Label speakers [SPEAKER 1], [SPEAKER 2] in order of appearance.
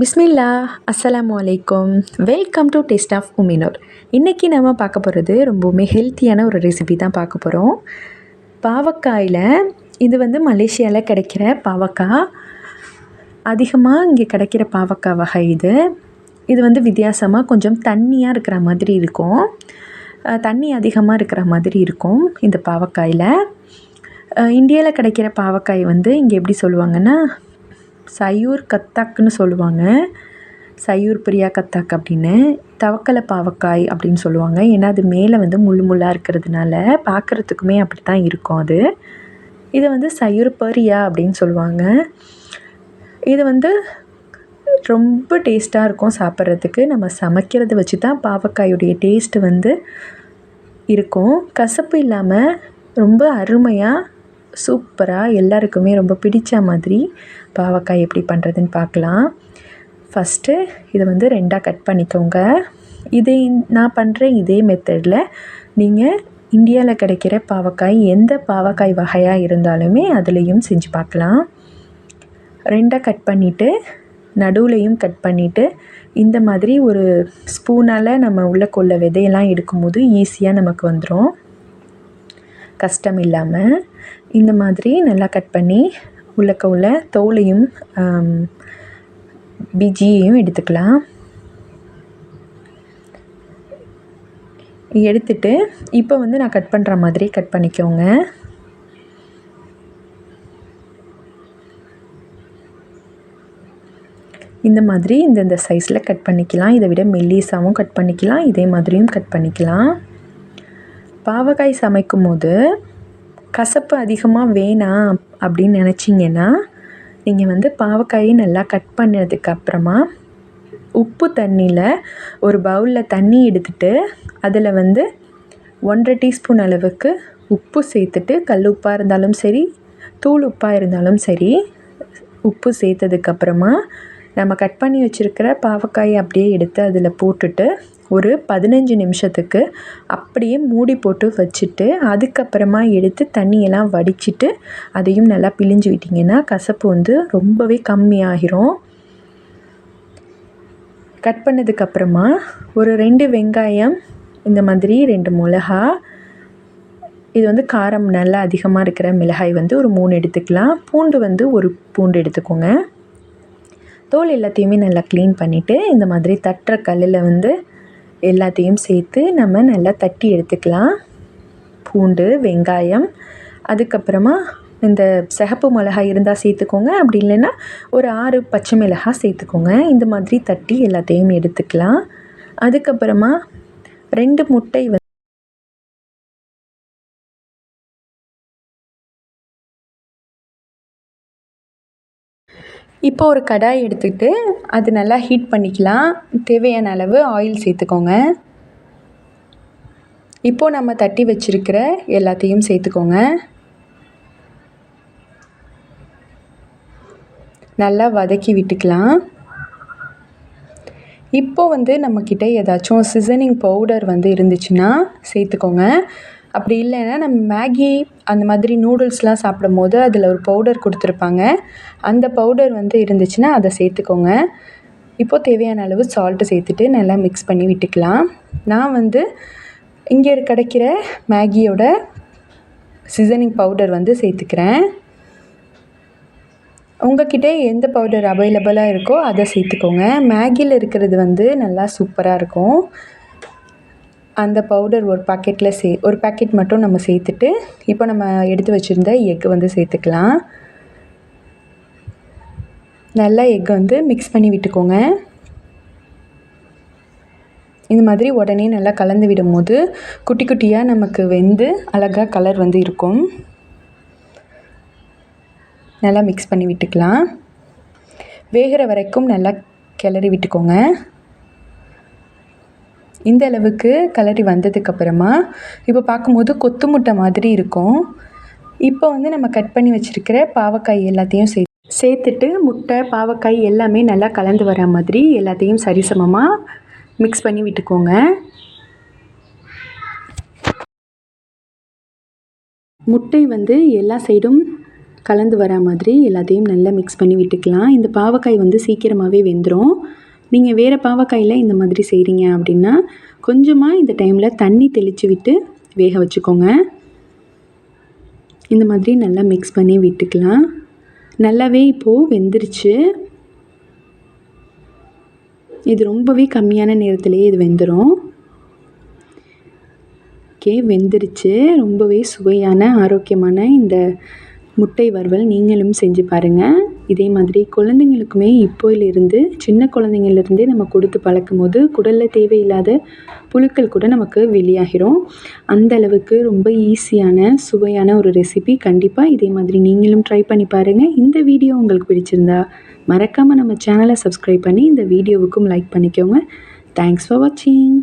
[SPEAKER 1] பிஸ்மில்லா அஸ்ஸலாமு வலைக்கம் welcome to taste of உமினோர் இன்றைக்கி நம்ம பார்க்க போகிறது ரொம்பவுமே ஹெல்த்தியான ஒரு ரெசிபி தான் பார்க்க போகிறோம் பாவக்காயில் இது வந்து மலேசியாவில் கிடைக்கிற பாவக்காய். அதிகமாக இங்கே கிடைக்கிற பாவக்காய் வகை இது. இது வந்து வித்தியாசமாக கொஞ்சம் தண்ணியாக இருக்கிற மாதிரி இருக்கும். தண்ணி அதிகமாக இருக்கிற மாதிரி இருக்கும் இந்த பாவக்காயில். இந்தியாவில் கிடைக்கிற பாவக்காய் வந்து இங்கே எப்படி சொல்லுவாங்கன்னா சயூர் கத்தாக்குன்னு சொல்லுவாங்க. சயூர் பிரியா கத்தாக் அப்படின்னு. தவக்கலை பாவக்காய் அப்படின்னு சொல்லுவாங்க. ஏன்னா அது மேலே வந்து முள் முள்ளாக இருக்கிறதுனால பார்க்குறதுக்குமே அப்படி தான் இருக்கும் அது. இதை வந்து சயூர் பரியா அப்படின்னு சொல்லுவாங்க. இது வந்து ரொம்ப டேஸ்ட்டாக இருக்கும் சாப்பிட்றதுக்கு. நம்ம சமைக்கிறத வச்சு தான் பாவக்காயுடைய டேஸ்ட்டு வந்து இருக்கும். கசப்பு இல்லாமல் ரொம்ப அருமையாக சூப்பராக எல்லாருக்குமே ரொம்ப பிடித்த மாதிரி பாவக்காய் எப்படி பண்ணுறதுன்னு பார்க்கலாம். ஃபஸ்ட்டு இதை வந்து ரெண்டாக கட் பண்ணிக்கோங்க. இதே நான் பண்ணுற இதே மெத்தடில் நீங்கள் இந்தியாவில் கிடைக்கிற பாவக்காய் எந்த பாவக்காய் வகையாக இருந்தாலுமே அதுலேயும் செஞ்சு பார்க்கலாம். ரெண்டாக கட் பண்ணிவிட்டு நடுவுலையும் கட் பண்ணிவிட்டு இந்த மாதிரி ஒரு ஸ்பூனால் நம்ம உள்ள கொள்ள விதையெல்லாம் எடுக்கும்போது ஈஸியாக நமக்கு வந்துடும் கஷ்டம் இல்லாமல் இந்த மாதிரி நல்லா கட் பண்ணி உள்ளக்க உள்ள தோலையும் பிஜியையும் எடுத்துக்கலாம். எடுத்துட்டு இப்போ வந்து நான் கட் பண்ணுற மாதிரி கட் பண்ணிக்கோங்க. இந்த மாதிரி இந்தந்த சைஸில் கட் பண்ணிக்கலாம். இதை விட மெல்லிசாவும் கட் பண்ணிக்கலாம். இதே மாதிரியும் கட் பண்ணிக்கலாம். பாவக்காய் சமைக்கும் போது கசப்பு அதிகமாக வேணாம் அப்படின்னு நினச்சிங்கன்னா நீங்கள் வந்து பாவக்காயை நல்லா கட் பண்ணதுக்கு அப்புறமா உப்பு தண்ணியில் ஒரு பவுலில் தண்ணி எடுத்துட்டு அதில் வந்து ஒன்றரை டீஸ்பூன் அளவுக்கு உப்பு சேர்த்துட்டு கல் உப்பாக இருந்தாலும் சரி தூள் உப்பாக இருந்தாலும் சரி உப்பு சேர்த்ததுக்கப்புறமா நம்ம கட் பண்ணி வச்சுருக்கிற பாவக்காயை அப்படியே எடுத்து அதில் போட்டுட்டு ஒரு பதினஞ்சு நிமிஷத்துக்கு அப்படியே மூடி போட்டு வச்சுட்டு அதுக்கப்புறமா எடுத்து தண்ணியெல்லாம் வடிச்சிட்டு அதையும் நல்லா பிழிஞ்சு விட்டிங்கன்னா கசப்பு வந்து ரொம்பவே கம்மியாகிரும். கட் பண்ணதுக்கப்புறமா ஒரு ரெண்டு வெங்காயம் இந்த மாதிரி ரெண்டு மிளகா இது வந்து காரம் நல்லா அதிகமாக இருக்கிற மிளகாய் வந்து ஒரு மூணு எடுத்துக்கலாம். பூண்டு வந்து ஒரு பூண்டு எடுத்துக்கோங்க. தோல் எல்லாத்தையுமே நல்லா க்ளீன் பண்ணிவிட்டு இந்த மாதிரி தட்டுற கல்லில் வந்து எல்லாத்தையும் சேர்த்து நம்ம நல்லா தட்டி எடுத்துக்கலாம். பூண்டு வெங்காயம் அதுக்கப்புறமா இந்த சிகப்பு மிளகாய் இருந்தால் சேர்த்துக்கோங்க. அப்படி இல்லைன்னா ஒரு ஆறு பச்சை மிளகாய் சேர்த்துக்கோங்க. இந்த மாதிரி தட்டி எல்லாத்தையும் எடுத்துக்கலாம். அதுக்கப்புறமா ரெண்டு முட்டை இப்போ ஒரு கடாய் எடுத்துக்கிட்டு அது நல்லா ஹீட் பண்ணிக்கலாம். தேவையான அளவு ஆயில் சேர்த்துக்கோங்க. இப்போ நம்ம தட்டி வச்சிருக்கிற எல்லாத்தையும் சேர்த்துக்கோங்க. நல்லா வதக்கி விட்டுக்கலாம். இப்போ வந்து நம்மக்கிட்ட ஏதாச்சும் சீசனிங் பவுடர் வந்து இருந்துச்சுன்னா சேர்த்துக்கோங்க. அப்படி இல்லைன்னா நம்ம மேகி அந்த மாதிரி நூடுல்ஸ்லாம் சாப்பிடும் போது அதில் ஒரு பவுடர் கொடுத்துருப்பாங்க. அந்த பவுடர் வந்து இருந்துச்சுன்னா அதை சேர்த்துக்கோங்க. இப்போது தேவையான அளவு சால்ட்டு சேர்த்துட்டு நல்லா மிக்ஸ் பண்ணி விட்டுக்கலாம். நான் வந்து இங்கே கிடைக்கிற மேகியோட சீசனிங் பவுடர் வந்து சேர்த்துக்கிறேன். உங்ககிட்ட எந்த பவுடர் அவைலபிளாக இருக்கோ அதை சேர்த்துக்கோங்க. மேகியில் இருக்கிறது வந்து நல்லா சூப்பராக இருக்கும். அந்த பவுடர் ஒரு பாக்கெட்டில் சே ஒரு பாக்கெட் மட்டும் நம்ம சேர்த்துட்டு இப்போ நம்ம எடுத்து வச்சுருந்த எக்கு வந்து சேர்த்துக்கலாம். நல்லா எக்கை வந்து மிக்ஸ் பண்ணி விட்டுக்கோங்க. இந்த மாதிரி உடனே நல்லா கலந்து விடும்போது குட்டி குட்டியாக நமக்கு வெந்து அழகாக கலர் வந்து இருக்கும். நல்லா மிக்ஸ் பண்ணி விட்டுக்கலாம். வேகிற வரைக்கும் நல்லா கிளறி விட்டுக்கோங்க. இந்த அளவுக்கு கிளறி வந்ததுக்கப்புறமா இப்போ பார்க்கும்போது கொத்து முட்டை மாதிரி இருக்கும். இப்போ வந்து நம்ம கட் பண்ணி வச்சுருக்கிற பாவக்காய் எல்லாத்தையும் சே சேர்த்துட்டு முட்டை பாவக்காய் எல்லாமே நல்லா கலந்து வர மாதிரி எல்லாத்தையும் சரிசமமாக மிக்ஸ் பண்ணி விட்டுக்கோங்க. முட்டை வந்து எல்லா சைடும்
[SPEAKER 2] கலந்து வர மாதிரி எல்லாத்தையும் நல்லா மிக்ஸ் பண்ணி விட்டுக்கலாம். இந்த பாவக்காய் வந்து சீக்கிரமாகவே வெந்துடும் நீங்கள் வேறு பாவக்காயில் இந்த மாதிரி செய்கிறீங்க அப்படின்னா கொஞ்சமாக இந்த டைமில் தண்ணி தெளித்து விட்டு வேக வச்சுக்கோங்க. இந்த மாதிரி நல்லா மிக்ஸ் பண்ணி விட்டுக்கலாம். நல்லாவே இப்போது வெந்துருச்சு. இது ரொம்பவே கம்மியான நேரத்திலேயே இது வெந்துடும் ஓகே வெந்துருச்சு. ரொம்பவே சுவையான ஆரோக்கியமான இந்த முட்டை வறுவல் நீங்களும் செஞ்சு பாருங்கள் இதே மாதிரி குழந்தைங்களுக்குமே இப்போயிலிருந்து சின்ன குழந்தைங்கள்லேருந்தே நம்ம கொடுத்து பழக்கும் போது குடலில் தேவையில்லாத புழுக்கள் கூட நமக்கு வெளியாகிரும். அந்த அளவுக்கு ரொம்ப ஈஸியான சுவையான ஒரு ரெசிபி கண்டிப்பாக இதே மாதிரி நீங்களும் ட்ரை பண்ணி பாருங்கள் இந்த வீடியோ உங்களுக்கு பிடிச்சிருந்தா மறக்காமல் நம்ம சேனலை சப்ஸ்கிரைப் பண்ணி இந்த வீடியோவுக்கும் லைக் பண்ணிக்கோங்க. தேங்க்ஸ் ஃபார் வாட்சிங்